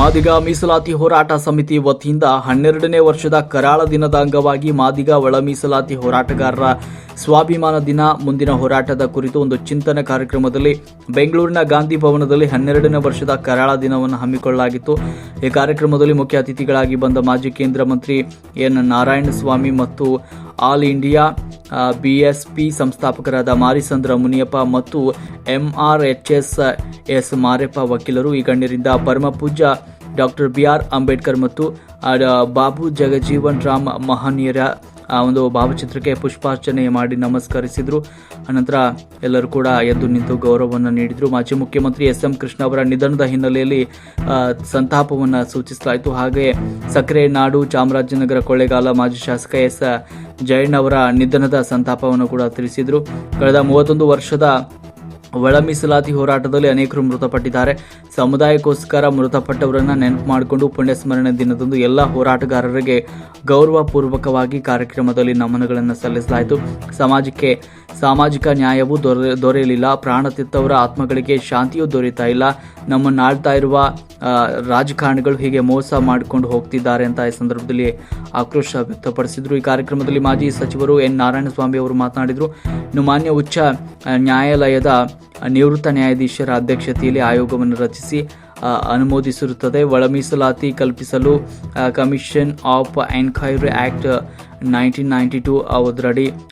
ಮಾದಿಗ ಮೀಸಲಾತಿ ಹೋರಾಟ ಸಮಿತಿ ವತಿಯಿಂದ ಹನ್ನೆರಡನೇ ವರ್ಷದ ಕರಾಳ ದಿನದ ಅಂಗವಾಗಿ ಮಾದಿಗ ಒಳ ಮೀಸಲಾತಿ ಹೋರಾಟಗಾರರ ಸ್ವಾಭಿಮಾನ ದಿನ ಮುಂದಿನ ಹೋರಾಟದ ಕುರಿತು ಒಂದು ಚಿಂತನ ಕಾರ್ಯಕ್ರಮದಲ್ಲಿ ಬೆಂಗಳೂರಿನ ಗಾಂಧಿ ಭವನದಲ್ಲಿ ಹನ್ನೆರಡನೇ ವರ್ಷದ ಕರಾಳ ದಿನವನ್ನು ಹಮ್ಮಿಕೊಳ್ಳಲಾಗಿತ್ತು. ಈ ಕಾರ್ಯಕ್ರಮದಲ್ಲಿ ಮುಖ್ಯ ಅತಿಥಿಗಳಾಗಿ ಬಂದ ಮಾಜಿ ಕೇಂದ್ರ ಮಂತ್ರಿ ಎನ್ ನಾರಾಯಣಸ್ವಾಮಿ ಮತ್ತು ಆಲ್ ಇಂಡಿಯಾ ಬಿಎಸ್ಪಿ ಸಂಸ್ಥಾಪಕರಾದ ಮಾರಿಸಂದ್ರ ಮುನಿಯಪ್ಪ ಮತ್ತು ಎಂಆರ್ಎಚ್ಎಸ್ ಎಸ್ ಮಾರ್ಯಪ್ಪ ವಕೀಲರು ಈ ಗಣ್ಯರಿಂದ ಪರಮಪೂಜ್ಯ ಡಾಕ್ಟರ್ ಬಿ ಆರ್ ಅಂಬೇಡ್ಕರ್ ಮತ್ತು ಬಾಬು ಜಗಜೀವನ್ ರಾಮ್ ಮಹನೀಯರ, ಆ ಒಂದು ಭಾವಚಿತ್ರಕ್ಕೆ ಪುಷ್ಪಾರ್ಚನೆ ಮಾಡಿ ನಮಸ್ಕರಿಸಿದ್ರು. ಅನಂತರ ಎಲ್ಲರೂ ಕೂಡ ಎದ್ದು ನಿಂತು ಗೌರವವನ್ನು ನೀಡಿದರು. ಮಾಜಿ ಮುಖ್ಯಮಂತ್ರಿ ಎಸ್ ಎಂ ಕೃಷ್ಣ ಅವರ ನಿಧನದ ಹಿನ್ನೆಲೆಯಲ್ಲಿ ಸಂತಾಪವನ್ನು ಸೂಚಿಸಲಾಯಿತು ಹಾಗೆ ಸಕ್ಕರೆ ನಾಡು, ಚಾಮರಾಜನಗರ ಕೊಳ್ಳೇಗಾಲ ಮಾಜಿ ಶಾಸಕ ಎಸ್, ಜಯಣ್ಣ ಅವರ ನಿಧನದ ಸಂತಾಪವನ್ನು ಕೂಡ ತಿಳಿಸಿದರು. ಕಳೆದ ಮೂವತ್ತೊಂದು ವರ್ಷದ ಒಳ ಮೀಸಲಾತಿ ಹೋರಾಟದಲ್ಲಿ ಅನೇಕರು ಮೃತಪಟ್ಟಿದ್ದಾರೆ. ಸಮುದಾಯಕ್ಕೋಸ್ಕರ ಮೃತಪಟ್ಟವರನ್ನ ನೆನಪು ಮಾಡಿಕೊಂಡು ಪುಣ್ಯಸ್ಮರಣೆ ದಿನದಂದು ಎಲ್ಲ ಹೋರಾಟಗಾರರಿಗೆ ಗೌರವಪೂರ್ವಕವಾಗಿ ಕಾರ್ಯಕ್ರಮದಲ್ಲಿ ನಮನಗಳನ್ನು ಸಲ್ಲಿಸಲಾಯಿತು. ಸಮಾಜಕ್ಕೆ ಸಾಮಾಜಿಕ ನ್ಯಾಯವು ದೊರೆ, ದೊರೆಯಲಿಲ್ಲ. ಪ್ರಾಣ ತೆತ್ತವರ ಆತ್ಮಗಳಿಗೆ ಶಾಂತಿಯೂ ದೊರೀತಾ ಇಲ್ಲ. ನಮ್ಮನ್ನು ಆಳ್ತಾ ಇರುವ ರಾಜಕಾರಣಿಗಳು ಹೀಗೆ ಮೋಸ ಮಾಡಿಕೊಂಡು ಹೋಗ್ತಿದ್ದಾರೆ ಅಂತ ಈ ಸಂದರ್ಭದಲ್ಲಿ ಆಕ್ರೋಶ ವ್ಯಕ್ತಪಡಿಸಿದ್ರು. ಈ ಕಾರ್ಯಕ್ರಮದಲ್ಲಿ ಮಾಜಿ ಸಚಿವರು ಎನ್. ನಾರಾಯಣಸ್ವಾಮಿ ಅವರು ಮಾತನಾಡಿದರು. ಇನ್ನು ಮಾನ್ಯ ಉಚ್ಚ ನ್ಯಾಯಾಲಯದ ನಿವೃತ್ತ ನ್ಯಾಯಾಧೀಶರ ಅಧ್ಯಕ್ಷತೆಯಲ್ಲಿ ಆಯೋಗವನ್ನು ರಚಿಸಿ ಅನುಮೋದಿಸಿರುತ್ತದೆ. ಒಳ ಮೀಸಲಾತಿ ಕಲ್ಪಿಸಲು commission of enquiry act nineteen ninety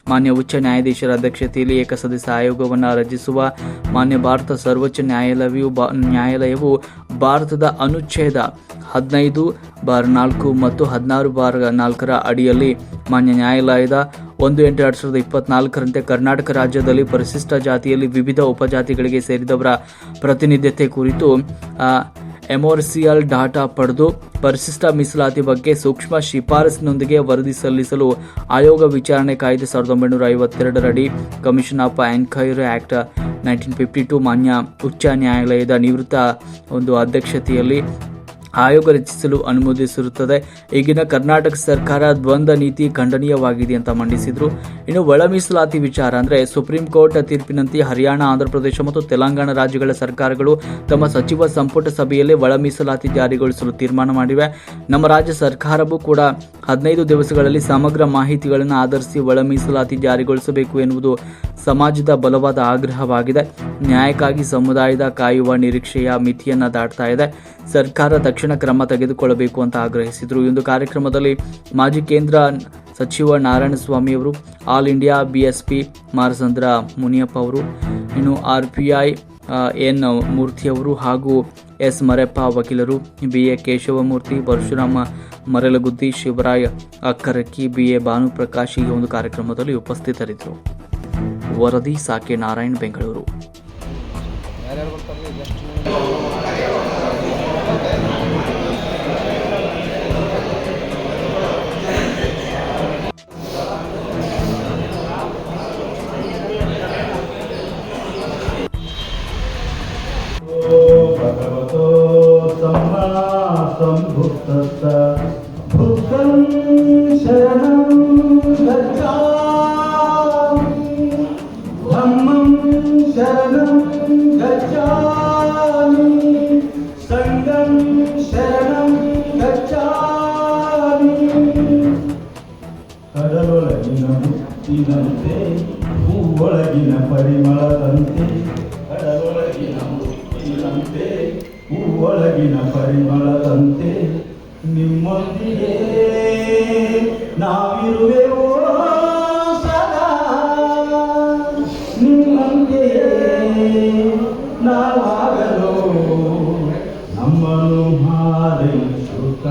ಮಾನ್ಯ ಉಚ್ಚ ನ್ಯಾಯಾಧೀಶರ ಅಧ್ಯಕ್ಷತೆಯಲ್ಲಿ ಏಕಸದಸ್ಯ ಆಯೋಗವನ್ನು ರಚಿಸುವ ಮಾನ್ಯ ಭಾರತ ಸರ್ವೋಚ್ಚ ನ್ಯಾಯಾಲಯವು ನ್ಯಾಯಾಲಯವು ಭಾರತದ ಅನುಚ್ಛೇದ ಹದಿನೈದು ಬಾರ್ ನಾಲ್ಕು ಮತ್ತು ಹದಿನಾರು ಬಾರ್ ನಾಲ್ಕರ ಅಡಿಯಲ್ಲಿ ಮಾನ್ಯ ನ್ಯಾಯಾಲಯದ ಒಂದು ಎಂಟು ಎರಡು ಸಾವಿರದ ಇಪ್ಪತ್ನಾಲ್ಕರಂತೆ ಕರ್ನಾಟಕ ರಾಜ್ಯದಲ್ಲಿ ಪರಿಶಿಷ್ಟ ಜಾತಿಯಲ್ಲಿ ವಿವಿಧ ಉಪಜಾತಿಗಳಿಗೆ ಸೇರಿದವರ ಪ್ರತಿನಿಧ್ಯತೆ ಕುರಿತು ಎಮೋರ್ಸಿಯಲ್ ಡಾಟಾ ಪಡೆದು ಪರಿಶಿಷ್ಟ ಮೀಸಲಾತಿ ಬಗ್ಗೆ ಸೂಕ್ಷ್ಮ ಶಿಫಾರಸಿನೊಂದಿಗೆ ವರದಿ ಸಲ್ಲಿಸಲು ಆಯೋಗ ವಿಚಾರಣೆ ಕಾಯ್ದೆ ಸಾವಿರದ ಒಂಬೈನೂರ ಐವತ್ತೆರಡರಡಿ commission of enquiry act nineteen fifty two ಮಾನ್ಯ ಉಚ್ಚ ನ್ಯಾಯಾಲಯದ ನಿವೃತ್ತ ಒಂದು ಅಧ್ಯಕ್ಷತೆಯಲ್ಲಿ ಆಯೋಗ ರಚಿಸಲು ಅನುಮೋದಿಸಿರುತ್ತದೆ. ಈಗಿನ ಕರ್ನಾಟಕ ಸರ್ಕಾರ ದ್ವಂದ್ವ ನೀತಿ ಖಂಡನೀಯವಾಗಿದೆ ಅಂತ ಮಂಡಿಸಿದ್ರು. ಇನ್ನು ಒಳ ಮೀಸಲಾತಿ ವಿಚಾರ ಅಂದ್ರೆ ಸುಪ್ರೀಂ ಕೋರ್ಟ್ ತೀರ್ಪಿನಂತೆ ಹರಿಯಾಣ, ಆಂಧ್ರಪ್ರದೇಶ ಮತ್ತು ತೆಲಂಗಾಣ ರಾಜ್ಯಗಳ ಸರ್ಕಾರಗಳು ತಮ್ಮ ಸಚಿವ ಸಂಪುಟ ಸಭೆಯಲ್ಲಿ ಒಳ ಮೀಸಲಾತಿ ಜಾರಿಗೊಳಿಸಲು ತೀರ್ಮಾನ ಮಾಡಿವೆ. ನಮ್ಮ ರಾಜ್ಯ ಸರ್ಕಾರವೂ ಕೂಡ ಹದಿನೈದು ದಿವಸಗಳಲ್ಲಿ ಸಮಗ್ರ ಮಾಹಿತಿಗಳನ್ನು ಆಧರಿಸಿ ಒಳ ಮೀಸಲಾತಿ ಜಾರಿಗೊಳಿಸಬೇಕು ಎನ್ನುವುದು ಸಮಾಜದ ಬಲವಾದ ಆಗ್ರಹವಾಗಿದೆ. ನ್ಯಾಯಕ್ಕಾಗಿ ಸಮುದಾಯದ ಕಾಯುವ ನಿರೀಕ್ಷೆಯ ಮಿತಿಯನ್ನು ದಾಟ್ತಾ ಇದೆ. ಸರ್ಕಾರ ತಕ್ಷಣ ಕ್ರಮ ತೆಗೆದುಕೊಳ್ಳಬೇಕು ಅಂತ ಆಗ್ರಹಿಸಿದರು. ಈ ಒಂದು ಕಾರ್ಯಕ್ರಮದಲ್ಲಿ ಮಾಜಿ ಕೇಂದ್ರ ಸಚಿವ ನಾರಾಯಣಸ್ವಾಮಿ ಅವರು, all India BSP Marasandra Muniyappa ಅವರು, ಇನ್ನು ಆರ್ ಪಿ ಐ ಎನ್ ಮೂರ್ತಿಯವರು ಹಾಗೂ ಎಸ್ ಮರೆಪ್ಪ ವಕೀಲರು, B A Keshavamurthy, Parashurama Maralaguddi Shivaray Akkarakki, B A Bhanuprakash ಈ ಒಂದು ಕಾರ್ಯಕ್ರಮದಲ್ಲಿ ಉಪಸ್ಥಿತರಿದ್ದರು. ವರದಿ ಸಾಕೆ ನಾರಾಯಣ್ ಬೆಂಗಳೂರು. सम्बुद्धस्स बुद्धं शरणं गच्छामि धम्मं शरणं गच्छामि सङ्गं शरणं गच्छामि ಕಡಲೊಳಗಿನ ಮುತ್ತಿನಂತೆ ಹೂವೊಳಗಿನ ಪರಿಮಳದಂತೆ ಕಡಲೊಳಗಿನ ಮುತ್ತಿನಂತೆ ಹೂವೊಳಗಿನ ಪರಿಮಳದಂತೆ ನಿಮ್ಮೊಂದಿಗೆ ನಾವಿರುವೆವು ಸದಾ. ನಿಮ್ಮಂತೆಯೇ ನಾವಾಗಲು ನಮ್ಮನ್ನು ಹಾರೈಸುತ್ತ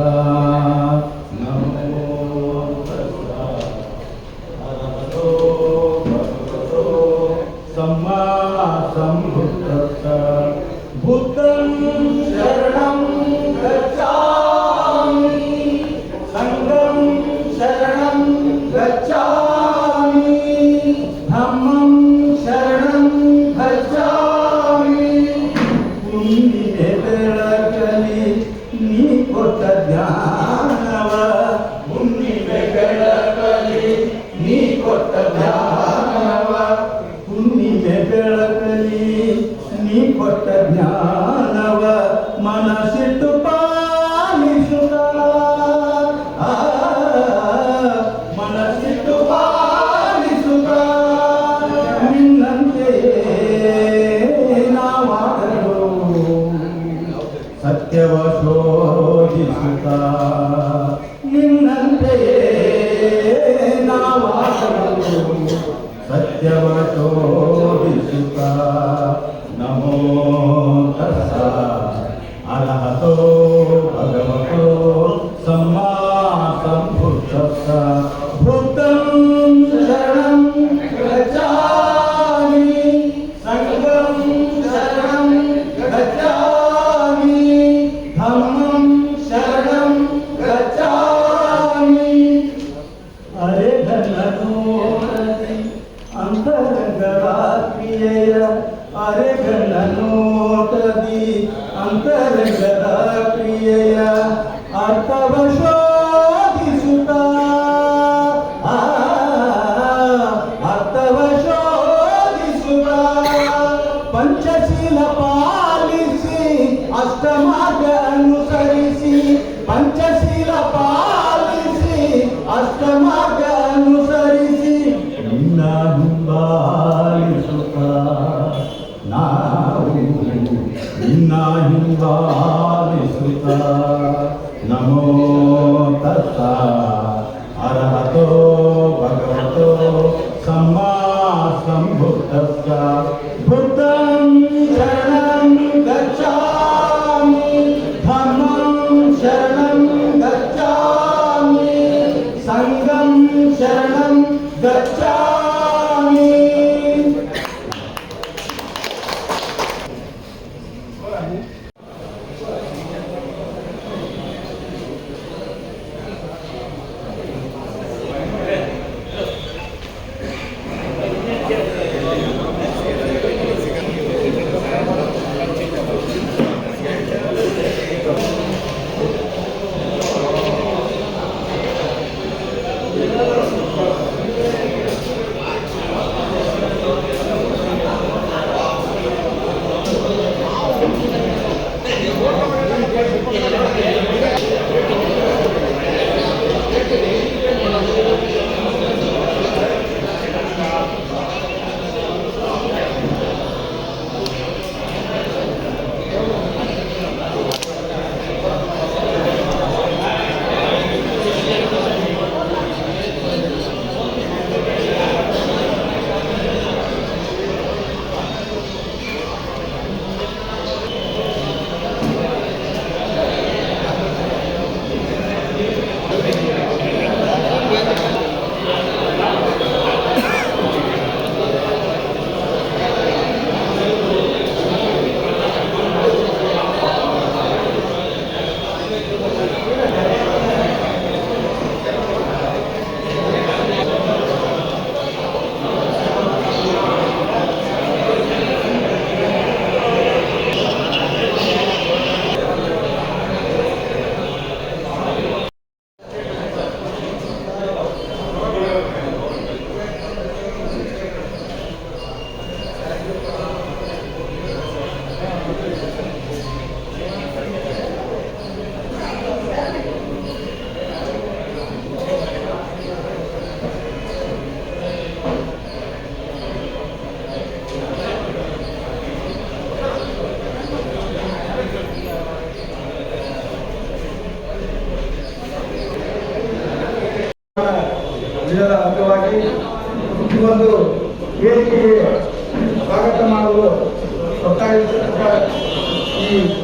সত্তা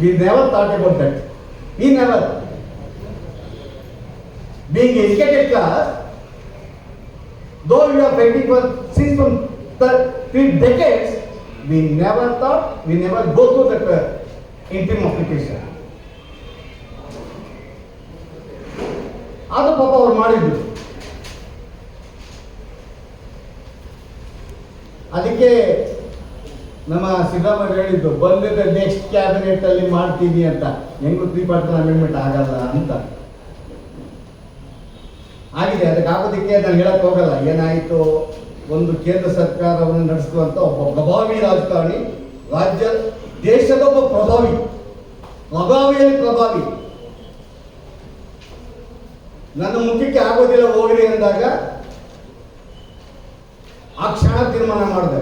We never thought about that we never being educated class, though we are fighting for since from th- three decades, we never thought, we never go through that uh, interim application. ಅದು ಪಾಪ ಅವ್ರು ಮಾಡಿದ್ರು ಅದಕ್ಕೆ ನಮ್ಮ ಸಿದ್ದರಾಮಯ್ಯ ಹೇಳಿದ್ದು, ಬಂದಿದ್ದ next cabinet ಅಲ್ಲಿ ಮಾಡ್ತೀನಿ ಅಂತ. ಹೆಂಗು ತ್ರೀ ಪಾರ್ಟ್ ಅಮೆಂಡ್ಮೆಂಟ್ ಆಗಲ್ಲ ಅಂತ. ಆಗಿದೆ, ಅದಕ್ಕೆ ಆಗೋದಿಕ್ಕೆ ನಾನು ಹೇಳಕ್ ಹೋಗಲ್ಲ. ಏನಾಯಿತು? ಒಂದು ಕೇಂದ್ರ ಸರ್ಕಾರವನ್ನು ನಡೆಸುವಂತ ಒಬ್ಬ ಪ್ರಭಾವಿ ರಾಜಕಾರಣಿ, ರಾಜ್ಯ, ದೇಶದ ಒಬ್ಬ ಪ್ರಭಾವಿ ಪ್ರಭಾವಿಯಲ್ಲಿ ಪ್ರಭಾವಿ. ನನ್ನ ಮುಖಕ್ಕೆ ಆಗೋದಿಲ್ಲ ಹೋಗ್ರಿ ಅಂದಾಗ ಆ ಕ್ಷಣ ತೀರ್ಮಾನ ಮಾಡಿದೆ.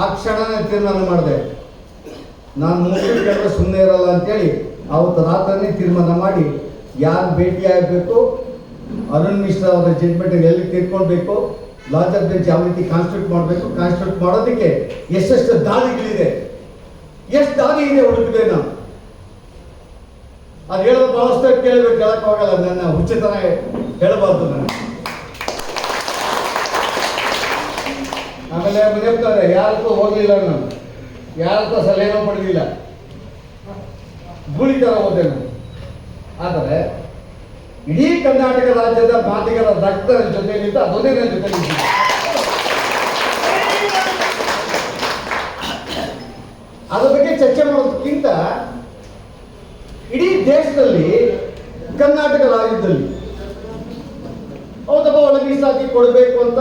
ಆ ಕ್ಷಣನೇ ತೀರ್ಮಾನ ಮಾಡಿದೆ. ನಾನು ಮುಂದೆ ಕೆಲಸ ಸುಮ್ಮನೆ ಇರಲ್ಲ ಅಂತೇಳಿ ಅವತ್ತು ರಾತ್ರಿ ತೀರ್ಮಾನ ಮಾಡಿ ಯಾರು ಭೇಟಿ ಆಗಬೇಕು, ಅರುಣ್ ಮಿಶ್ರಾ ಅವರ ಜಡ್ಮೆಂಟ್ ಎಲ್ಲಿ ತೀರ್ಕೊಳ್ಬೇಕು, ಲಾಜರ್ ಬೆಂಚ್ ಯಾವ ರೀತಿ ಕಾನ್ಸ್ಟಿಟ್ಯೂಟ್ ಮಾಡಬೇಕು ಕಾನ್ಸ್ಟಿಟ್ಯೂಟ್ ಮಾಡೋದಕ್ಕೆ ಎಷ್ಟೆಷ್ಟು ದಾರಿಗಳಿದೆ ಎಷ್ಟು ದಾರಿ ಇದೆ ಹುಡುಕಿದೆ ನಾವು ಅದು ಹೇಳೋದು ಬಹಳಷ್ಟು ಕೇಳಬೇಕು ಹೇಳಕ್ ಹೋಗಲ್ಲ ನನ್ನ ಹುಚ್ಚತನ ಹೇಳಬಾರ್ದು ನಾನು ಆಮೇಲೆ ಮನೆಯವ್ತಾರೆ ಯಾರಕ್ಕೂ ಹೋಗಲಿಲ್ಲ ನಾನು. ಯಾರತ್ರ ಸಲಹೆನೂ ಪಡೆದಿಲ್ಲ. ಗೂಳಿ ಥರ ಹೋದೆ ನಾನು. ಆದರೆ, ಇಡೀ ಕರ್ನಾಟಕ ರಾಜ್ಯದ ಮಾದಿಗರ ಜೊತೆ ಜೊತೆಲಿದ್ದ ಅದೊಂದೇ ನನ್ನ ಅದ್ರ ಬಗ್ಗೆ ಚರ್ಚೆ ಮಾಡೋದಕ್ಕಿಂತ ಇಡೀ ದೇಶದಲ್ಲಿ, ಕರ್ನಾಟಕ ರಾಜ್ಯದಲ್ಲಿ ಹೌದಪ್ಪ ಒಳ ಮೀಸಲಾತಿ ಕೊಡಬೇಕು ಅಂತ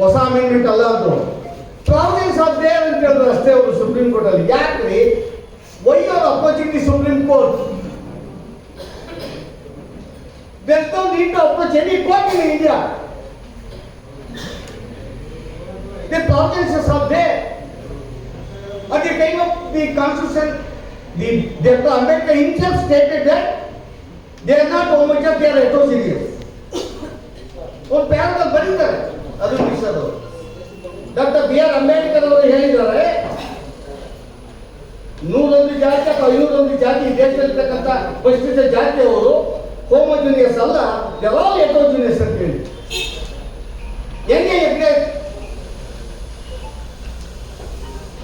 ಹೊಸ ಅಮೆಂಡ್ಮೆಂಟ್ ಅಲ್ಲ ಅದು ಪ್ರಾವಿಡೆನ್ಸ್ ಆಫ್ ದೇರ್ ಅಂತ ಹೇಳಿದ್ರು ಅಷ್ಟೇ ಅವರು ಸುಪ್ರೀಂ ಕೋರ್ಟ್ ಅಲ್ಲಿ ಯಾಕ್ರಿ why are approaching the Supreme Court There's no need to approach any court in India. The provinces are there. At the time of the constitution, the Dr. Ambedkar himself stated that they are not homogeneous, they are heterogeneous. ಒಂದು ಪ್ಯಾರದಲ್ಲಿ ಬರೀತಾರೆ ಅದು ಅವರು doctor B R Ambedkar ಅವರು ಹೇಳಿದ್ದಾರೆ, ನೂರೊಂದು ಜಾತಿ ಅಥವಾ ಐನೂರೊಂದು ಜಾತಿ ದೇಶದಲ್ಲಿರ್ತಕ್ಕಂಥ ಪರಿಶಿಷ್ಟ ಜಾತಿಯವರು ಹೋಮೋಜಿನಿಯಸ್ ಅಲ್ಲ ಎಲ್ಲ ಎಟೋಜಿನಿಯಸ್ ಅಂತ ಹೇಳಿ. ಹೆಂಗೆ ಹೆಗ್ಡೆ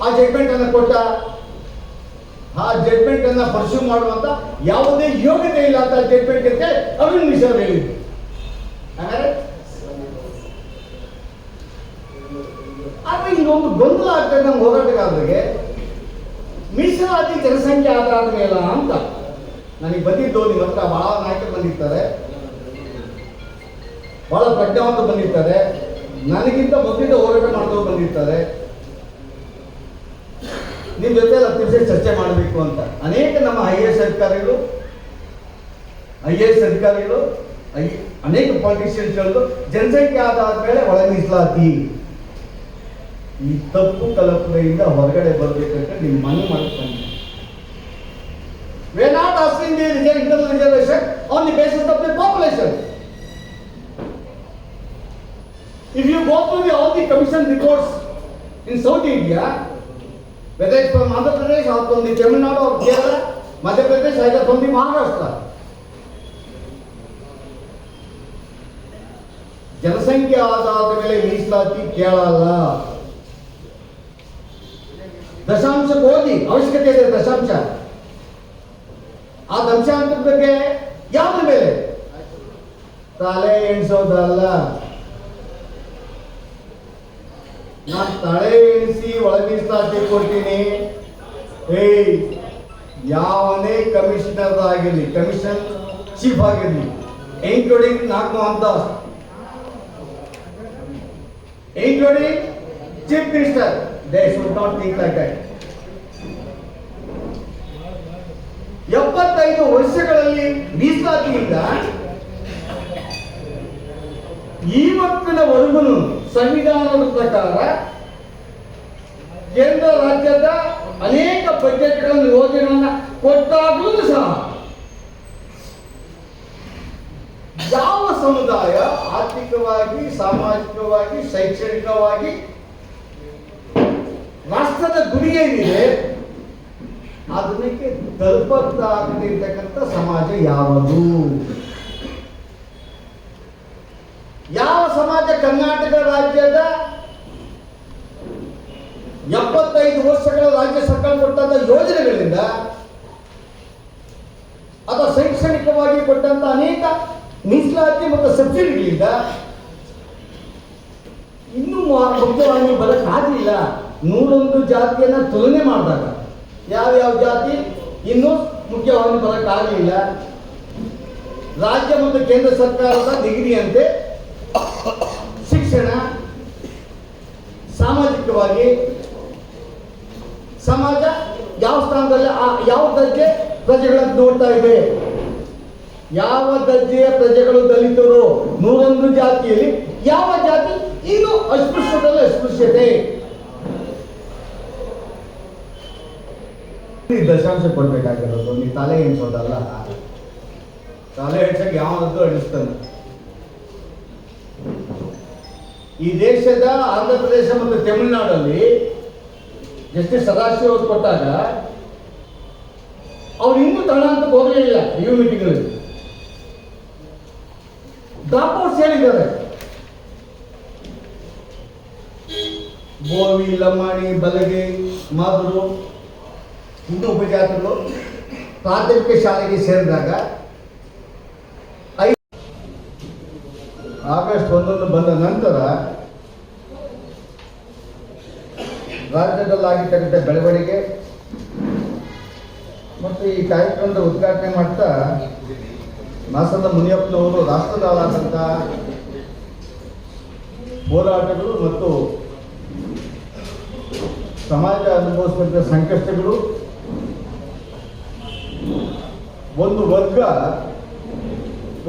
ಆ ಜಡ್ಮೆಂಟ್ ಅನ್ನು ಕೊಟ್ಟ, ಆ ಜಡ್ಮೆಂಟ್ ಅನ್ನ ಪರ್ಸ್ಯೂ ಮಾಡುವಂತ ಯಾವುದೇ ಯೋಗ್ಯತೆ ಇಲ್ಲ ಅಂತ ಜಡ್ಮೆಂಟ್ ಅಂತ ಅರುಣ್ ಮಿಶ್ರ ಹೇಳಿದ್ರು ಹಾಗಾದ್ರೆ ಆದ್ರೆ ಇನ್ನೊಂದು ಗೊಂದಲ ಆಗ್ತದೆ ನಮ್ಮ ಹೋರಾಟಗಾರರಿಗೆ ಮೀಸಲಾತಿ ಜನಸಂಖ್ಯೆ ಆಧಾರದ ಮೇಲ ಅಂತ ನನಗೆ ಬಂದಿದ್ದು ನಿಮ್ಮ ಹತ್ರ ಬಹಳ ನಾಯಕರು ಬಂದಿರ್ತಾರೆ. ಬಹಳ ಪ್ರಜ್ಞಾವಂತ ಬಂದಿರ್ತಾರೆ. ನನಗಿಂತ ಮೊದಲಿಂದ ಹೋರಾಟ ಮಾಡಿದವರು ಬಂದಿರ್ತಾರೆ. ನಿಮ್ಮ ಜೊತೆ ಹತ್ತು ಚರ್ಚೆ ಮಾಡಬೇಕು ಅಂತ. ಅನೇಕ ನಮ್ಮ ಐ ಎಸ್ ಅಧಿಕಾರಿಗಳು, ಐ ಎ ಎಸ್ ಅಧಿಕಾರಿಗಳು ಅನೇಕ ಪಾಲಿಟಿಷಿಯನ್ಸ್ ಹೇಳೋದು ಜನಸಂಖ್ಯೆ ಆಧಾರದ ಮೇಲೆ ಒಳ ಮೀಸಲಾತಿ. ಈ ತಪ್ಪು ಕಲ್ಪನೆಯಿಂದ ಹೊರಗಡೆ ಬರ್ಬೇಕಂತ ನಿಮ್ಮ ಮನೆ ಮಾಡ್ಕೊಂಡು we not asking the internal reservation on the basis of the population if you go through the all the commission reports in South India whether it's from Andhra Pradesh or from the Tamil Nadu or Kerala Madhya Pradesh either from the Maharashtra ಜನಸಂಖ್ಯೆ ಆಧಾರದ ಮೇಲೆ ಮೀಸಲಾತಿ ಕೇಳಲ್ಲ ದಶಾಂಶಕ್ಕೆ ಕೋಟಿ ಅವಶ್ಯಕತೆ ಇದೆ ದಶಾಂಶ. ಆ ದಶಾಂಶದ ಬಗ್ಗೆ ಯಾವ್ದ್ರ ಮೇಲೆ? ತಲೆ ಎಣಿಸೋದಲ್ಲ. ನಾನು ತಲೆ ಎಣಿಸಿ ಒಳಗಿಸ್ತಾತಿ ಕೊಡ್ತೀನಿ. ಏಯ್ ಯಾವನೇ ಕಮಿಷನರ್ ಆಗಿರಲಿ ಕಮಿಷನ್ ಚೀಫ್ ಆಗಿರಲಿ ಇನ್ಕ್ಲೂಡಿಂಗ್ ನಾಲ್ಕು ಅಂತ including chief minister, they should not think like that. ಎಪ್ಪತ್ತೈದು ವರ್ಷಗಳಲ್ಲಿ ಮೀಸಲಾತಿಯಿಂದ ಇವತ್ತಿನವರೆಗೂ ಸಂವಿಧಾನದ ಪ್ರಕಾರ ಕೇಂದ್ರ ರಾಜ್ಯದ ಅನೇಕ ಬಜೆಟ್ಗಳನ್ನು ಯೋಜನೆಗಳನ್ನ ಕೊಟ್ಟಾಗಲೂ ಸಹ ಸಮುದಾಯ ಆರ್ಥಿಕವಾಗಿ, ಸಾಮಾಜಿಕವಾಗಿ, ಶೈಕ್ಷಣಿಕವಾಗಿ ರಾಷ್ಟ್ರದ ಗುರಿ ಏನಿದೆ? ಅದಕ್ಕೆ ತಲುಪದಾಗದಿರ್ತಕ್ಕಂಥ ಸಮಾಜ ಯಾವುದು? ಯಾವ ಸಮಾಜ ಕರ್ನಾಟಕ ರಾಜ್ಯದ ಎಪ್ಪತ್ತೈದು ವರ್ಷಗಳ ರಾಜ್ಯ ಸರ್ಕಾರ ಕೊಟ್ಟಂತ ಯೋಜನೆಗಳಿಂದ ಅಥವಾ ಶೈಕ್ಷಣಿಕವಾಗಿ ಕೊಟ್ಟಂತ ಅನೇಕ ಮೀಸಲಾತಿ ಮತ್ತು ಸಬ್ಸಿಡಿಗಳಿಂದ ಇನ್ನೂ ಮುಖ್ಯವಾಗಿ ಬರಕ್ಕಾಗಲಿಲ್ಲ ನೂರೊಂದು ಜಾತಿಯನ್ನ ತುಲನೆ ಮಾಡಿದಾಗ ಯಾವ ಯಾವ ಜಾತಿ? ಇನ್ನೂ ಮುಖ್ಯವಾಗಿ ಬರಕ್ಕಾಗಲಿಲ್ಲ. ರಾಜ್ಯ ಮತ್ತು ಕೇಂದ್ರ ಸರ್ಕಾರದ ನಿಗದಿಯಂತೆ ಶಿಕ್ಷಣ ಸಾಮಾಜಿಕವಾಗಿ ಸಮಾಜ ಯಾವ ಸ್ಥಾನದಲ್ಲಿ ಯಾವ ದರ್ಜೆ ಪ್ರಜೆಗಳನ್ನು ನೋಡ್ತಾ ಇದೆ. ಯಾವ ದರ್ಜೆಯ ಪ್ರಜೆಗಳು ದಲಿತರು? ನೂರೊಂದು ಜಾತಿಯಲ್ಲಿ ಯಾವ ಜಾತಿ? ಇನ್ನು ಅಸ್ಪೃಶ್ಯದಲ್ಲಿ ಅಸ್ಪೃಶ್ಯತೆ. ದಶಾಂಶ ಕೊಡ್ಬೇಕಾಗಿರೋದು. ನೀ ತಲೆ ಎಣಿಸೋದಲ್ಲ ತಲೆ ಎಣಿಸಕ್ಕೆ ಯಾವನದ್ದು ಎಣಿಸ್ತಾನೆ. ಈ ದೇಶದ ಆಂಧ್ರ ಪ್ರದೇಶ ಮತ್ತು ತಮಿಳುನಾಡಲ್ಲಿ ಜಸ್ಟಿಸ್ ಸದಾಶಿವ ಕೊಟ್ಟಾಗ ಅವ್ರು ಇನ್ನೂ ತಳಂತಕ್ಕೆ ಹೋಗಲಿಲ್ಲ ರಿವ್ಯೂ ಮೀಟಿಂಗ್ಗಳಲ್ಲಿ ಡಾಕ್ಟರ್ಸ್ ಹೇಳಿದ್ದಾರೆ. ಬೋವಿ ಲಮ್ಮಾಣಿ ಬಲಗೆ ಮಾದರು ಹಿಂದೂ ಉಪಜಾತರು ಪ್ರಾಥಮಿಕ ಶಾಲೆಗೆ ಸೇರಿದಾಗ ಆಗಸ್ಟ್ ಒಂದೊಂದು ಬಂದ ನಂತರ ರಾಜ್ಯದಲ್ಲಾಗಿರ್ತಕ್ಕಂಥ ಬೆಳವಣಿಗೆ ಮತ್ತು ಈ ಕಾರ್ಯಕ್ರಮದ ಉದ್ಘಾಟನೆ ಮಾಡ್ತಾ ಮಾಸದ ಮುನಿಯಪ್ಪನವರು ರಾಷ್ಟ್ರದಾಳಾದಂಥ ಹೋರಾಟಗಳು ಮತ್ತು ಸಮಾಜ ಅನುಭವಿಸುವಂಥ ಸಂಕಷ್ಟಗಳು ಒಂದು ವರ್ಗ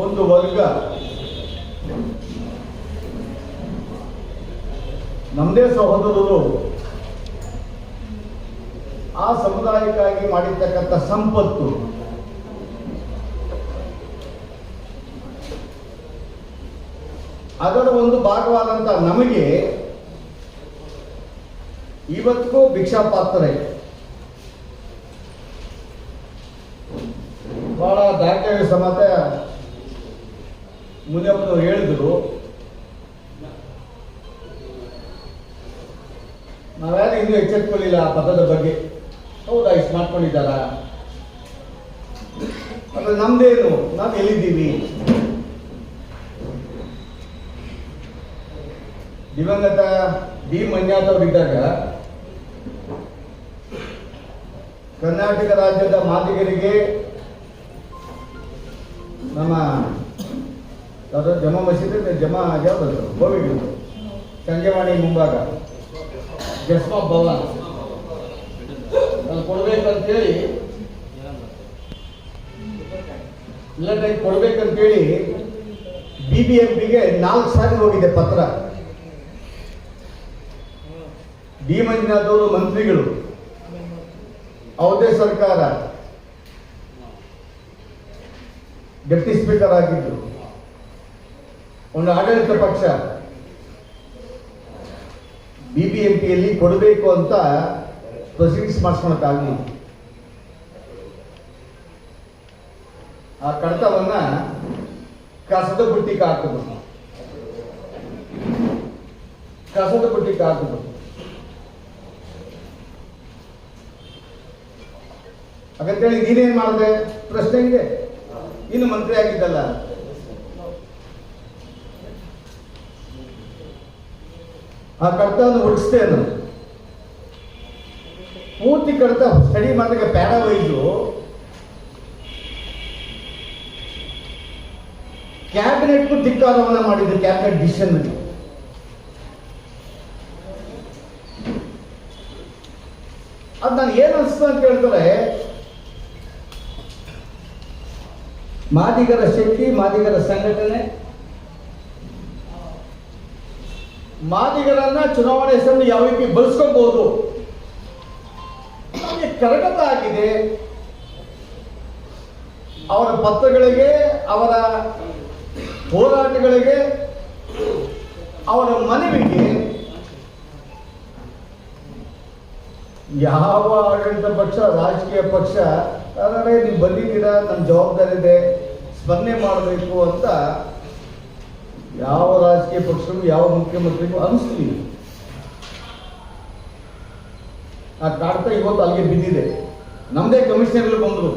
ಒಂದು ವರ್ಗ. ನಮ್ಮದೇ ಸಹೋದರರು ಆ ಸಮುದಾಯಕ್ಕಾಗಿ ಮಾಡಿರ್ತಕ್ಕಂಥ ಸಂಪತ್ತು. ಅದರ ಒಂದು ಭಾಗವಾದಂಥ ನಮಗೆ ಇವತ್ತಿಗೂ ಭಿಕ್ಷಾಪಾತ್ರರೇ ಬಹಳ ದಾಖಲೆ ಸಮೇತ ಮುನಿಯಪ್ಪನವ್ರು ಹೇಳಿದ್ರು. ನಾವ್ಯಾರು ಇನ್ನೂ ಎಚ್ಚೆತ್ಕೊಳ್ಳಿಲ್ಲ ಆ ಪದದ ಬಗ್ಗೆ. ಹೌದಾ ಇಷ್ಟು ಮಾಡ್ಕೊಂಡಿದ್ದಾರ ಅದು ನಮ್ದೇನು? ನಾವು ಎಲ್ಲಿದ್ದೀವಿ? ದಿವಂಗತ ಡಿ ಮಂಜಾತ್ ಅವರಿದ್ದಾಗ ಕರ್ನಾಟಕ ರಾಜ್ಯದ ಮಾದಿಗರಿಗೆ ನಮ್ಮ ಯಾವ್ದು ಜಮಾ ಮಸೀದಿ ಜಮಾ ಯಾವ್ದು ಗೋವಿಂದ ಸಂಜೆವಾಣಿ ಮುಂಭಾಗ. ಜಸ್ಮಾ ಭವನ್. ಕೊಡ್ಬೇಕಂತೇಳಿ. ಇಲ್ಲ ಕೊಡ್ಬೇಕಂತೇಳಿ ಬಿ ಬಿ ಎಂ ಪಿಗೆ ನಾಲ್ಕು ಸಾರಿ ಹೋಗಿದೆ ಪತ್ರ. ಡಿ ಮಂಜುನಾಥ್ ಅವರು ಮಂತ್ರಿಗಳು. ಅವದೇ ಸರ್ಕಾರ. ಡೆಪ್ಟಿ ಸ್ಪೀಕರ್ ಆಗಿದ್ರು ಒಂದು ಆಡಳಿತ ಪಕ್ಷ ಬಿ ಬಿ ಎಂ ಪಿಯಲ್ಲಿ ಕೊಡಬೇಕು ಅಂತ ಪ್ರೊಸೀಡಿಂಗ್ಸ್ ಮಾಡಿಸ್ಕೊಳಕ್ಕಾಗಲಿ ಆ ಕಡತವನ್ನ ಕಸದ ಬುಟ್ಟಿಗೆ ಹಾಕಬೇಕು. ಕಸದ ಬುಟ್ಟಿಗೆ ಹಾಕಬೇಕು. ಹಾಗಂತೇಳಿ ನೀನೇನ್ ಮಾಡಿದೆ? ಪ್ರಶ್ನೆ ಇದೆ. ಇನ್ನು ಮಂತ್ರಿ ಆಗಿದ್ದಲ್ಲ? ಆ ಕಡತವನ್ನು ಹುಡುಕ್ಸ್ತೇನು ಪೂರ್ತಿ ಕಡತ ಸ್ಟಡಿ ಮಾಡಿದಾಗ ಪ್ಯಾರಾವೈಸು ಕ್ಯಾಬಿನೆಟ್ಗೂ ಧಿಕ್ಕಾರವನ್ನ ಮಾಡಿದ್ರು, ಕ್ಯಾಬಿನೆಟ್ ಡಿಸಿಷನ್ ಅದು ನಾನು ಏನು ಅನಿಸ್ತು ಅಂತ ಹೇಳ್ತಾರೆ ಮಾದಿಗರ ಶಕ್ತಿ, ಮಾದಿಗರ ಸಂಘಟನೆ. ಮಾದಿಗರನ್ನ ಚುನಾವಣೆ ಹೆಸರನ್ನು ಯಾವ ರೀತಿ ಬಳಸ್ಕೊಬಹುದು ಕರಗತ ಆಗಿದೆ. ಅವರ ಪತ್ರಗಳಿಗೆ, ಅವರ ಹೋರಾಟಗಳಿಗೆ, ಅವರ ಮನವಿಗೆ ಯಾವ ಆಡಳಿತ ಪಕ್ಷ, ರಾಜಕೀಯ ಪಕ್ಷ ಆದರೆ ನೀವು ಬಂದಿದ್ದೀರಾ ನಮ್ಮ ಜವಾಬ್ದಾರಿ ಇದೆ ಸ್ಪಂದನೆ ಮಾಡಬೇಕು ಅಂತ ಯಾವ ರಾಜಕೀಯ ಪಕ್ಷಗಳು ಯಾವ ಮುಖ್ಯಮಂತ್ರಿಗೂ ಅನಿಸ್ತೀವಿ ಆ ಕಾಡ್ತಾ ಇವತ್ತು ಅಲ್ಲಿಗೆ ಬಿದ್ದಿದೆ. ನಮ್ಮದೇ ಕಮಿಷನರ್ಗಳು ಬಂದರು.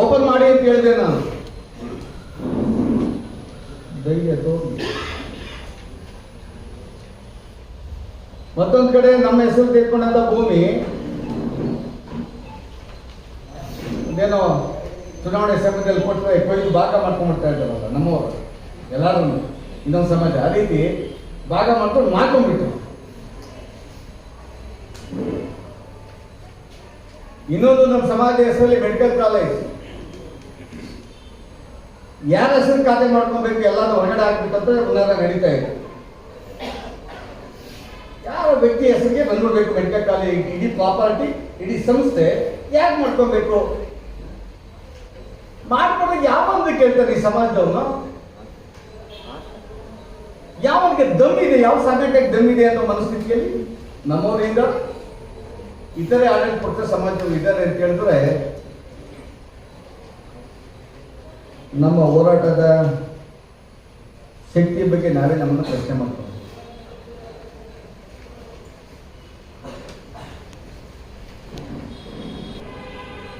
ಓಪನ್ ಮಾಡಿ ಅಂತ ಹೇಳಿದೆ ನಾನು. ಧೈರ್ಯ ತೋರಿ ಮತ್ತೊಂದು ಕಡೆ ನಮ್ಮ ಹೆಸರು ತೆಗೆದುಕೊಂಡಂತ ಭೂಮಿ ಏನೋ ಚುನಾವಣೆ ಸಮಯದಲ್ಲಿ ಕೊಟ್ಟರೆ ಕೊಯ್ದು ಭಾಗ ಮಾಡ್ಕೊಂಡ್ಬಿಡ್ತಾ ಇದ್ದಾರಲ್ಲ ನಮ್ಮವರು. ಎಲ್ಲರೂ ಇನ್ನೊಂದು ಸಮಾಜ. ಆ ರೀತಿ ಭಾಗ ಮಾಡ್ಕೊಂಡು ಮಾಡ್ಕೊಂಡ್ಬಿಟ್ರು. ಇನ್ನೊಂದು ನಮ್ಮ ಸಮಾಜ ಹೆಸರಲ್ಲಿ ಮೆಡಿಕಲ್ ಕಾಲೇಜ್ ಯಾರ ಹೆಸರು ಖಾತೆ ಮಾಡ್ಕೊಬೇಕು ಎಲ್ಲಾನು ಹೊರಗಡೆ ಹಾಕ್ಬೇಕಂತ ಪುನರ ನಡೀತಾ ಇದೆ. ಯಾರ ವ್ಯಕ್ತಿ ಹೆಸರಿಗೆ ಬಂದ್ಬಿಡ್ಬೇಕು ಮೆಡಿಕಲ್ ಕಾಲೇಜ್ ಇಡೀ ಪ್ರಾಪರ್ಟಿ ಇಡೀ ಸಂಸ್ಥೆ ಯಾಕೆ ಮಾಡ್ಕೊಬೇಕು? ಮಾಡ್ಕೊಂಡ್ರೆ ಯಾವೊಂದು ಕೇಳ್ತಾರೆ ಈ ಸಮಾಜದವನು ಯಾವನಿಗೆ ದಮ್ಮಿದೆ? ಯಾವ ಸಂಘಟನೆಗೆ ದಮ್ಮಿದೆ ಅನ್ನೋ ಮನಸ್ಥಿತಿಯಲ್ಲಿ? ನಮ್ಮವರಿಂದ ಇತರೆ ಆಡಳಿತ ಪಕ್ಷ ಸಮಾಜದವರು ಇದ್ದಾರೆ ಅಂತ ಹೇಳಿದ್ರೆ, ನಮ್ಮ ಹೋರಾಟದ ಶಕ್ತಿಯ ಬಗ್ಗೆ ನಾವೇ ನಮ್ಮನ್ನು ಪ್ರಶ್ನೆ ಮಾಡ್ತೀವಿ.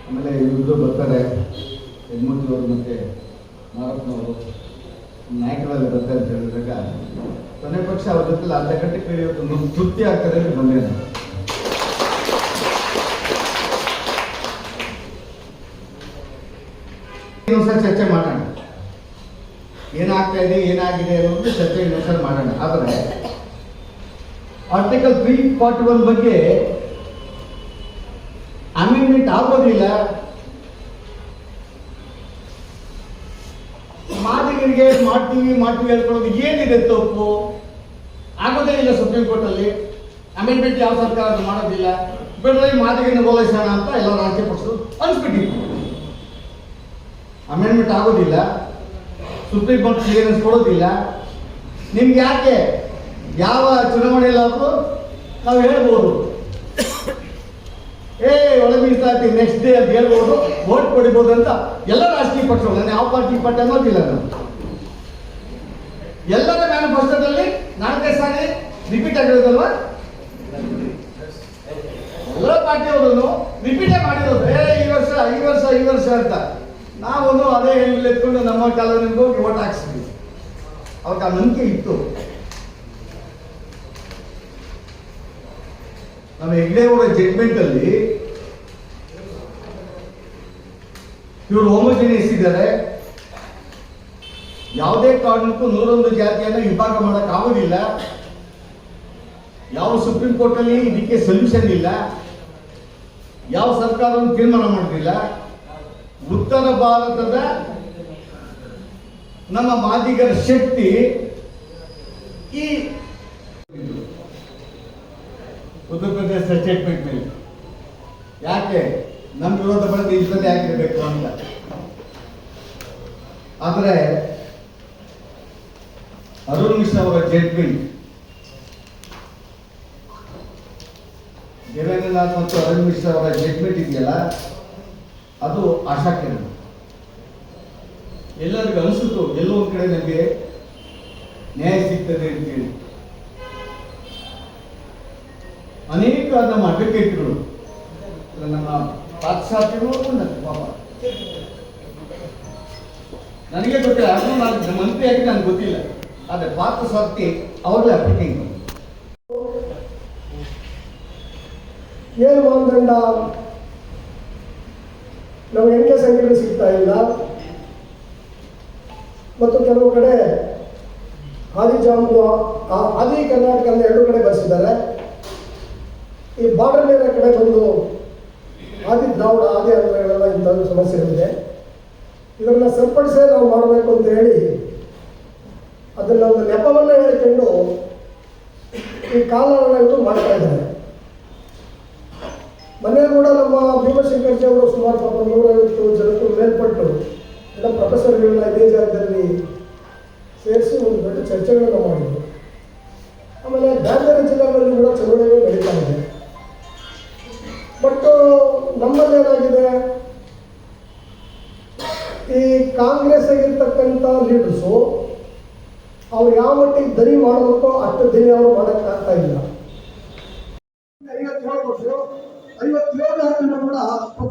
ಆಮೇಲೆ ಇವರು ಬರ್ತಾರೆ. ಯಜಮೂರ್ತಿಯವರು ಮತ್ತೆ ಮಾರಪ್ಪನವರು ನಾಯಕರಲ್ಲಿ ಬರ್ತಾರೆ ಅಂತ ಹೇಳಿದಾಗ ಕೊನೆ ಪಕ್ಷ ಅವ್ರ ಜೊತೆ ಅರ್ಧ ಗಂಟೆ ಕೇಳಿ ಒಂದು ತೃಪ್ತಿ ಆಗ್ತದೆ ಅಂತ ಬಂದೆ ನಾನು ಇನ್ನೊಂದ್ಸಲ ಚರ್ಚೆ ಮಾಡೋಣ. ಏನಾಗ್ತಾ ಇದೆ, ಏನಾಗಿದೆ ಅನ್ನೋದು ಚರ್ಚೆ ಇನ್ನೊಂದ್ಸಲ ಮಾಡೋಣ. ಆದರೆ ಆರ್ಟಿಕಲ್ ತ್ರೀ ಫಾರ್ಟಿ ಒನ್ ಬಗ್ಗೆ ಅಮೆಂಡ್ಮೆಂಟ್ ಆಗೋದಿಲ್ಲ. ಮಾದಿಗರಿಗೆ ಮಾಡ್ತೀವಿ ಮಾಡ್ತೀವಿ ಹೇಳ್ಕೊಳ್ಳೋದು ಏನಿದೆ ತಪ್ಪು? ಆಗೋದೇ ಇಲ್ಲ ಸುಪ್ರೀಂ ಕೋರ್ಟಲ್ಲಿ ಅಮೆಂಡ್ಮೆಂಟ್ ಯಾವ ಸರ್ಕಾರ ಮಾಡೋದಿಲ್ಲ. ಬಿಡ್ರಿ ಮಾತಿಗೆ ಓಲೈಸೋಣ ಅಂತ ಎಲ್ಲ ರಾಜಕೀಯ ಪಕ್ಷರು ಅನ್ಸ್ಬಿಟ್ಟಿದ್ರು ಅಮೆಂಡ್ಮೆಂಟ್ ಆಗೋದಿಲ್ಲ. ಸುಪ್ರೀಂ ಕೋರ್ಟ್ ಕ್ಲಿಯರೆನ್ಸ್ ಕೊಡೋದಿಲ್ಲ ನಿಮ್ಗೆ ಯಾಕೆ? ಯಾವ ಚುನಾವಣೆಯಲ್ಲಾದರೂ ನಾವು ಹೇಳ್ಬೋದು. ಏ ಒಳ ಮೀಸಲಾತಿ ನೆಕ್ಸ್ಟ್ ಡೇ ಅಂತ ಹೇಳ್ಬೋದು. ವೋಟ್ ಪಡಿಬೋದು ಅಂತ ಎಲ್ಲ ರಾಜಕೀಯ ಪಕ್ಷಗಳು. ನಾನು ಯಾವ ಪಾರ್ಟಿ ಪಟ್ಟ ಅನ್ನೋದಿಲ್ಲ ನಾನು. ಎಲ್ಲರ ಮ್ಯಾನಿಫೆಸ್ಟೋದಲ್ಲಿ ನಾಲ್ಕೈದು ಸಾರಿ ರಿಪೀಟ್ ಆಗಿರೋದಲ್ವಾ? ಎಲ್ಲ ಪಾರ್ಟಿಯವರು ರಿಪೀಟೇ ಮಾಡಿರೋದು. ಈ ವರ್ಷ ಈ ವರ್ಷ ಈ ವರ್ಷ ಅಂತ. ನಾವು ಅದೇ ಹೇಳಿ ಎತ್ಕೊಂಡು ನಮ್ಮ ಕಾಲದಲ್ಲಿ ಹೋಗಿ ಓಟ್ ಹಾಕ್ಸಿದ್ವಿ. ಅವಾಗ ಆ ನಂಬಿಕೆ ಇತ್ತು. ನಮ್ಮ ಹೆಗ್ಡೆ ಅವರ ಜಡ್ಮೆಂಟ್ ಅಲ್ಲಿ ಇವರು ಹೋಮೋಜಿನಿಯಸ್ ಇದ್ದಾರೆ. ಯಾವುದೇ ಕಾರಣಕ್ಕೂ ನೂರೊಂದು ಜಾತಿಯನ್ನು ವಿಭಾಗ ಮಾಡಕ್ ಆಗೋದಿಲ್ಲ. ಯಾವ ಸುಪ್ರೀಂ ಕೋರ್ಟ್ ಅಲ್ಲಿ ಇದಕ್ಕೆ ಸೊಲ್ಯೂಷನ್ ಇಲ್ಲ. ಯಾವ ಸರ್ಕಾರವನ್ನು ತೀರ್ಮಾನ ಮಾಡೋದಿಲ್ಲ. ಉತ್ತರ ಭಾರತದ ನಮ್ಮ ಮಾದಿಗರ ಶಕ್ತಿ ಈ ಉತ್ತರ ಪ್ರದೇಶ ಸ್ಟೇಟ್ಮೆಂಟ್ ಮೇಲೆ. ಯಾಕೆ? ನಮ್ಮ ವಿರೋಧ ಬರೆದು ಯಾಕೆ ಯಾಕಿರಬೇಕು ಅಂತ. ಆದರೆ ಅರುಣ್ ಮಿಶ್ರಾ ಅವರ ಜಡ್ಮೆಂಟ್ ದೇವೇಂದ್ರನಾಥ್ ಮತ್ತು ಅರುಣ್ ಮಿಶ್ರಾ ಅವರ ಜಡ್ಮೆಂಟ್ ಇದೆಯಲ್ಲ, ಅದು ಆಶಾಕಿರಣ ಎಲ್ಲರಿಗೂ ಅನಿಸುತ್ತು, ಎಲ್ಲೋ ಕಡೆ ನಮಗೆ ನ್ಯಾಯ ಸಿಗ್ತದೆ ಅಂತೇಳಿ. ಅನೇಕ ನಮ್ಮ ಅಡ್ವೊಕೇಟ್ಗಳು ನಮ್ಮ ಉನ್ನತ ಪಾಪ. ನನಗೆ ಗೊತ್ತಿಲ್ಲ ಅದು ನಾನು ಮಂತ್ರಿ ಆಗಿ ನನಗೆ ಗೊತ್ತಿಲ್ಲ. ಆದರೆ ಪಾತ್ರ ಸಾರ್ಥಿ ಅವ್ರಲ್ಲೇ ಅಪ್ಲಿಕಿಂಗ್ ಏನು ಮಾನದಂಡ? ನಮಗೆ ಹೆಂಗೆ ಸಂಖ್ಯೆಗಳು ಸಿಗ್ತಾ ಇಲ್ಲ? ಮತ್ತು ಕೆಲವು ಕಡೆ ಹಾದಿ ಆ- ಆದಿ ಕರ್ನಾಟಕದಲ್ಲಿ ಎರಡು ಕಡೆ ಬರೆಸಿದ್ದಾರೆ. ಈ ಬಾರ್ಡರ್ ಮೇಲೆ ಕಡೆ ಬಂದು ಆದಿ ದ್ರಾವಿಡ ಆದಿ ಆಂಧ್ರಗಳೆಲ್ಲ ಇಂಥ ಸಮಸ್ಯೆಗಳಿದೆ ಇದನ್ನ ಸರಿಪಡಿಸೇ ನಾವು ಮಾಡಬೇಕು ಅಂತ ಹೇಳಿ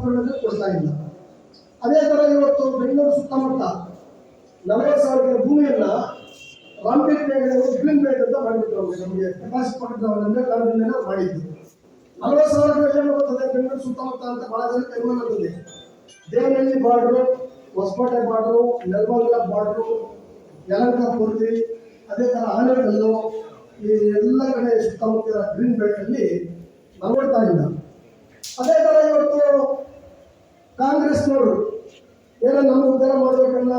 ಕೂಡ ಪತ್ರಗಳನ್ನು ಕೊಡ್ತಾ ಇಲ್ಲ. ಅದೇ ಥರ ಇವತ್ತು ಬೆಂಗಳೂರು ಸುತ್ತಮುತ್ತ ನಲವತ್ತು ಸಾವಿರ ಭೂಮಿಯನ್ನ ರಾಮಪೇಟ್ ಗ್ರೀನ್ ಬೆಲ್ಟ್ ಅಂತ ಅವ್ರಿಗೆ ನಮಗೆ ಕೆಪಾಸಿಟಿ ಮಾಡಿದ್ದವರನ್ನ ಕಾರಣದಿಂದ ಮಾಡಿದ್ದು ನಲವತ್ತು ಸಾವಿರ ಏನು ಬರ್ತದೆ? ಬೆಂಗಳೂರು ಸುತ್ತಮುತ್ತ ಅಂತ ಬಹಳ ಜನ ಕೈಗೊಳ್ಳುತ್ತದೆ Devanahalli border Hosakote border Nelamangala border Yelahanka ಪೂರ್ತಿ ಅದೇ ಥರ ಆನೆಕಲ್ಲು, ಈ ಎಲ್ಲ ಕಡೆ ಸುತ್ತಮುತ್ತ ಗ್ರೀನ್ ಬೆಲ್ಟ್ ಅಲ್ಲಿ ನಲವತ್ತಾ ಇಲ್ಲ. ಅದೇ ಥರ ಇವತ್ತು ಕಾಂಗ್ರೆಸ್ನವರು ಏನೋ ನಮ್ಮ ಉದ್ಧಾರ ಮಾಡ್ಬೇಕನ್ನ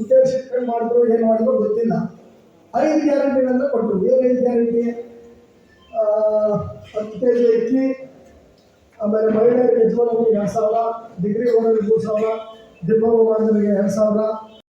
ಉದ್ದೇಶಕ್ಕೆ ಮಾಡಿದ್ರು, ಏನು ಮಾಡಿದ್ರು ಗೊತ್ತಿಲ್ಲ. ಐದು ಗ್ಯಾರಂಟಿಗಳನ್ನ ಕೊಟ್ಟರು ಏನು ಐದು ಗ್ಯಾರಂಟಿ ಹತ್ತು ಕೆ ಜಿ ಅಕ್ಕಿ ಆಮೇಲೆ ಮಹಿಳೆಯರಿಗೆ ಯಜಮಾನರಿಗೆ ಎರಡು ಸಾವಿರ ಡಿಗ್ರಿ ಓದೋರಿಗೆ ಮೂರು ಸಾವಿರ ಡಿಪ್ಲೊಮಾ ಮಾಡಿದವರಿಗೆ ಎರಡು ಸಾವಿರ.